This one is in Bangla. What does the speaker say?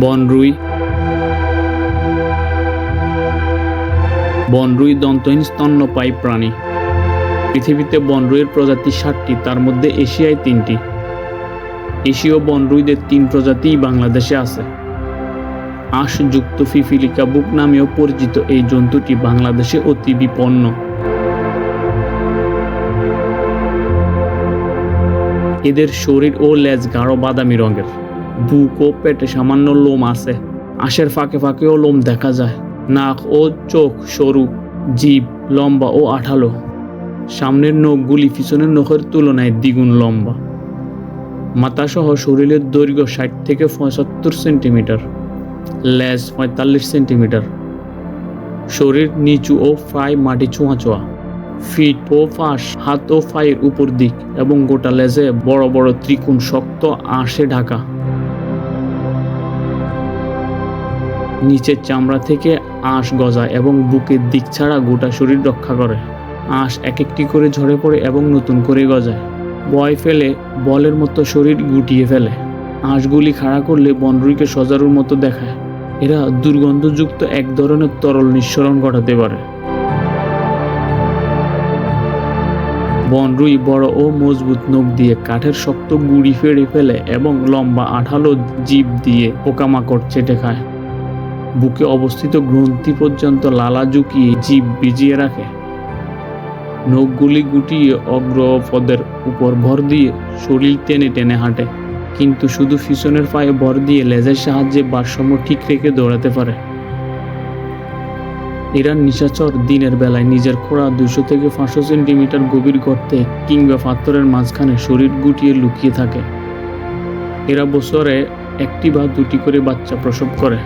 বনরুই বনরুই দন্তহীন স্তন্যপায়ী প্রাণী। পৃথিবীতে বনরুইয়ের প্রজাতি ষাটটি তার মধ্যে এশিয়ায় তিনটি। এশীয় বনরুইদের তিন প্রজাতিই বাংলাদেশে আছে। আঁশযুক্ত ফিফিলিকা বুক নামেও পরিচিত এই জন্তুটি বাংলাদেশে অতি বিপন্ন। এদের শরীর ও লেজ গাঢ় বাদামি রঙের। বুক ও পেটে সামান্য লোম আছে। আশের ফাঁকে ফাঁকেও লোম দেখা যায়। নাক ও চোখ সরু জিভ লম্বা ও আঠালো। সামনের নখগুলি পিছনের নখের তুলনায় দ্বিগুণ লম্বা। মাথাসহ শরীরের দৈর্ঘ্য ষাট থেকে পঁচাত্তর সেন্টিমিটার, লেজ পঁয়তাল্লিশ সেন্টিমিটার। শরীর নিচু ও ফাই মাটি ছোঁয়া ছোঁয়া ফিট ও ফাঁস হাত ও পায়ের উপর দিক এবং গোটা লেজে বড় বড় ত্রিকোণ শক্ত আঁশে ঢাকা। নিচের চামড়া থেকে আঁশ গজায় এবং বুকের দিক ছাড়া গোটা শরীর রক্ষা করে। আঁশ এক একটি করে ঝরে পড়ে এবং নতুন করে গজায়। বয় ফেলে, বলের মতো শরীর গুটিয়ে ফেলে। আঁশগুলি খাড়া করলে বনরুইকে সজারুর মতো দেখায়। এরা দুর্গন্ধযুক্ত এক ধরনের তরল নিঃসরণ ঘটাতে পারে। বনরুই বড় ও মজবুত নখ দিয়ে কাঠের শক্ত গুড়ি ফেড়ে ফেলে এবং লম্বা আঠালো জীব দিয়ে পোকামাকড় চেটে খায়। বুকে অবস্থিত গ্রন্থি পর্যন্ত লালা ঝুঁকিয়ে জীব ভিজিয়ে রাখে। নখগুলি গুটিয়ে অগ্রপদের উপর ভর দিয়ে শরীর টেনে টেনে হাঁটে। কিন্তু শুধু পিছনের পায়ে ভর দিয়ে লেজের সাহায্যে ভারসাম্য ঠিক রেখে দৌড়াতে পারে। এরা নিশাচর দিনের বেলায় নিজের খোড়া দুশো থেকে পাঁচশো সেন্টিমিটার গভীর গর্তে কিংবা পাথরের মাঝখানে শরীর গুটিয়ে লুকিয়ে থাকে। এরা বছরে একটি বা দুটি করে বাচ্চা প্রসব করে।